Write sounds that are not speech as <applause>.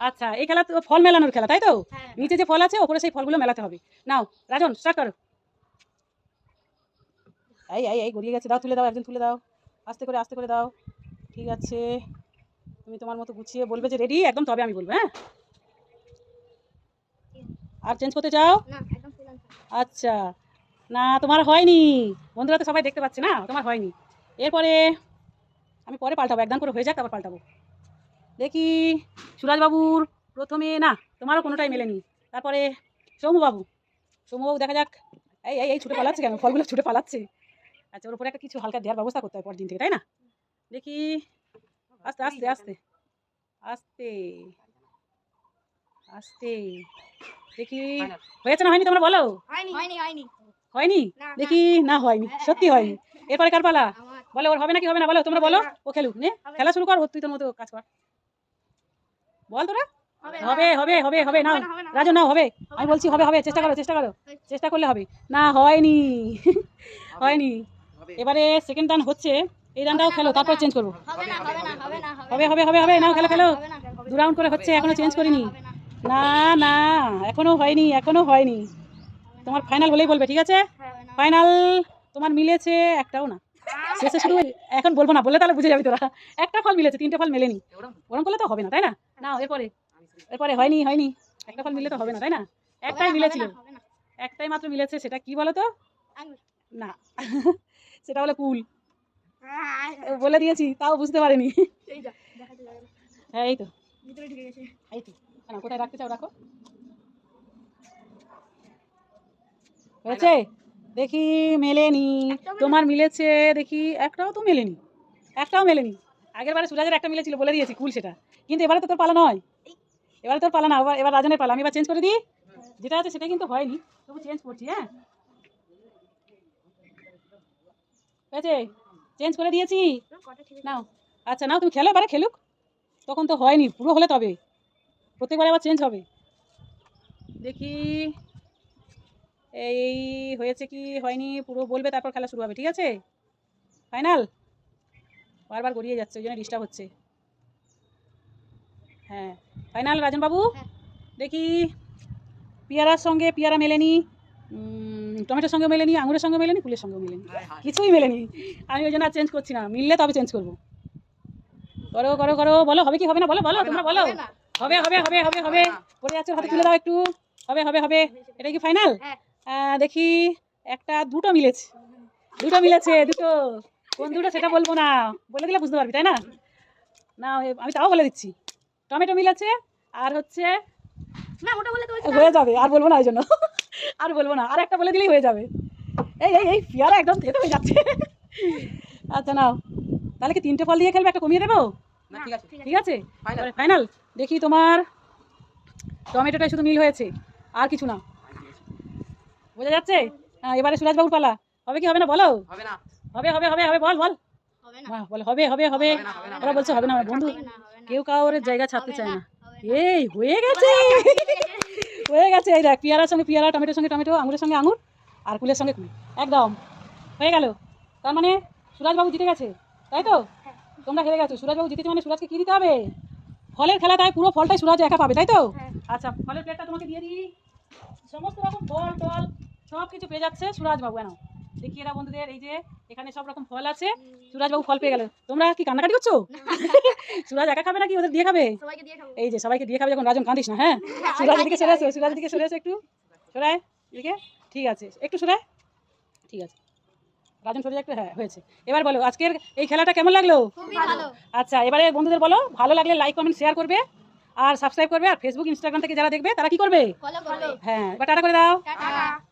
আচ্ছা এই খেলা তো ফল মেলানোর খেলা তাই তো? হ্যাঁ। নিচে যে ফল আছে ওপরে সেই ফলগুলো মেলাতে হবে। নাও রাজন স্টার্ট করো। এই এই এই গড়িয়ে গেছে দাও তুলে দাও একজন তুলে দাও। আস্তে করে আস্তে করে দাও। ঠিক আছে। তুমি তোমার মতো গুছিয়ে বলবে যে রেডি একদম তবে আমি বলব হ্যাঁ? আর চেঞ্জ করতে চাও? আচ্ছা। না তোমার হয়নি। বন্ধুরা তো সবাই দেখতে পাচ্ছে না তোমার হয়নি। এরপরে আমি পরে পাল্টাবো একদম করে হয়ে যাক তারপর পাল্টাবো। দেখি সুরাজবাবুর প্রথমে না তোমারও কোনোটাই মেলেনি। তারপরে সৌমবাবু সৌমবাবু দেখা যাক। এই এই এই ছুটে পালাচ্ছে কেন? ফলগুলো ছুটে পালাচ্ছে। আচ্ছা ওর উপরে একটা কিছু হালকা দেওয়ার ব্যবস্থা করতে হয় পরের দিন থেকে তাই না? দেখি। আস্তে আস্তে আস্তে। আস্তে। আস্তে। দেখি। হয়েছে না হয়নি তোমরা বলো? হয়নি। হয়নি হয়নি। হয়নি? না, না। দেখি না হয়নি। সত্যি হয়নি। এরপরে কার পালা বলো ওর হবে নাকি হবে না? বলো তোমরা বলো। ও খেলুক নে। খেলা শুরু কর তুই তোর মতো কাজ কর। বল তোরা হবে হবে হবে হবে হবে নাও হবে না, রাজু নাও হবে আমি বলছি হবে হবে চেষ্টা করো চেষ্টা করো চেষ্টা করলে হবে না হয়নি হয়নি এবারে সেকেন্ড রান হচ্ছে এই রানটাও খেলো তারপর চেঞ্জ করব হবে হবে হবে হবে হবে হবে হবে নাও খেলো খেলো দু রাউন্ড করে হচ্ছে এখনও চেঞ্জ করিনি না না এখনও হয়নি এখনও হয়নি তোমার ফাইনাল হলেই বলবে ঠিক আছে ফাইনাল তোমার মিলেছে একটাও না শেষে শুধু এখন বলব না বললে তাহলে বুঝে যাবি তোরা একটা ফল মিলেছে তিনটে ফল মেলেনি ওরম করলে তো হবে না তাই না না এরপরে। এরপরে হয়নি হয়নি। একটা ফল মিলে তো হবে না তাই না? একটাই মিলেছিল। একটাই মাত্র মিলেছে সেটা কি বলো তো না। <laughs> সেটা হলো কুল। বলে দিয়েছি তাও বুঝতে পারেনি। হ্যাঁ এই তো। এই তো। কোথায় রাখতে চাও রাখো। হয়েছে? দেখি মেলেনি? তোমার মিলেছে দেখি একটাও তো মেলেনি। একটাও মেলেনি। আগের বারে সুরাজের একটা মিলেছিল বলে দিয়েছি, কুল সেটা। কিন্তু এবারে তো তোর পালা নয়। এবারে তোর পালা না, এবার রাজনের পালা। আমি এবার চেঞ্জ করে দিই। যেটা আছে সেটা কিন্তু হয়নি। তবু চেঞ্জ করছি হ্যাঁ? হয়েছে চেঞ্জ করে দিয়েছি। নাও। আচ্ছা নাও, তুমি খেলো, এবারে খেলুক। তখন তো হয়নি, পুরো হলে তবে। প্রত্যেকবারে আবার চেঞ্জ হবে। দেখি। এই হয়েছে কি, হয়নি, পুরো বলবে, তারপর খেলা শুরু হবে, ঠিক আছে? ফাইনাল বারবার গড়িয়ে যাচ্ছে ওই জন্য ডিস্টার্ব হচ্ছে। হ্যাঁ ফাইনাল রাজনবাবু হ্যাঁ। দেখি পেয়ারার সঙ্গে পেয়ারা মেলেনি টমেটোর সঙ্গে মেলেনি আঙুরের সঙ্গে মেলেনি ফুলের সঙ্গে মেলেনি। কিছুই মেলেনি। আমি ওই জন্য আর চেঞ্জ করছি না মিললে তবে চেঞ্জ করব। করো করো করো বলো হবে কি হবে না বলো বলো তোমরা বলো। হবে হবে হবে হবে হবে পড়ে যাচ্ছে হাতে তুলে দাও একটু। হবে হবে হবে। এটা কি ফাইনাল হ্যাঁ। দেখি একটা দুটো মিলেছে। দুটো মিলেছে দুটো। কোন দুটো সেটা বলব না। বলে দিলে বুঝতে পারবি তাই না? না আমি তাও বলে দিচ্ছি। টমেটো মিল আছে আর হচ্ছে না ওটা বলে তো হয়ে যাবে আর বলব না ওই জন্য। আর বলব না আর একটা বলে দিলেই হয়ে যাবে। এই এই এই পেয়ারা একদম থেতে হয়ে যাচ্ছে। আচ্ছা নাও। তাহলে কি তিনটে ফল দিয়ে খেলবে একটা কমিয়ে দেবো? না ঠিক আছে। ঠিক আছে? ফাইনাল দেখি তোমার টমেটোটাই শুধু মিল হয়েছে আর কিছু না। বোঝা যাচ্ছে? হ্যাঁ এবারে সুরাজবাবুর পালা। হবে কি হবে না বলো? হবে না। হবে হবে হবে হবে বল বল। হবে না। বাহ, বল হবে হবে হবে। ওরা বলছে হবে না বন্ধু। কেউ কাউর জায়গা ছাড়তে চায় না এই হয়ে গেছে। হয়ে গেছে। এই দেখ পেয়ারার সঙ্গে পেয়ারা টমেটোর সঙ্গে টমেটো আঙুরের সঙ্গে আঙুর আর কুলের সঙ্গে কুল। একদম। হয়ে গেল। তার মানে সুরাজবাবু জিতে গেছে তাই তো? তোমরা হেরে গেছো। সুরাজবাবু জিতেছে মানে সুরাজকে কী দিতে হবে? ফলের খেলা তাই পুরো ফলটাই সুরাজ একা পাবে তাই তো? হ্যাঁ। আচ্ছা ফলের প্লেটটা তোমাকে দিয়ে দিই। সমস্ত রকম ফল টল সব কিছু পেয়ে যাচ্ছে সুরাজবাবু এনাও দেখি এরা বন্ধুদের এই যে এখানে সব রকম ফল আছে। সুরাজবাবু ফল পেয়ে গেল। তোমরা কি কান্নাকাটি করছ? <laughs> সুরাজ একা খাবে নাকি? ওদের দিয়ে খাবে? এই যে সবাইকে দিয়ে খাবে যখন রাজন কাঁদিস না হ্যাঁ? সুরাজ দিকে সরে আসো সুরাজ দিকে সরে আসো একটু। সরায় এদিকে? ঠিক আছে। একটু সরায় ঠিক আছে। রাজন সরে একটু হ্যাঁ হয়েছে। এবার বলো আজকের এই খেলাটা কেমন লাগল? আচ্ছা এবারে বন্ধুদের বলো ভালো লাগলে লাইক কমেন্ট শেয়ার করবে আর সাবস্ক্রাইব করবে আর ফেসবুক ইনস্টাগ্রাম থেকে যারা দেখবে তারা কি করবে। হ্যাঁ এবার টাটা করে দাও। টাটা।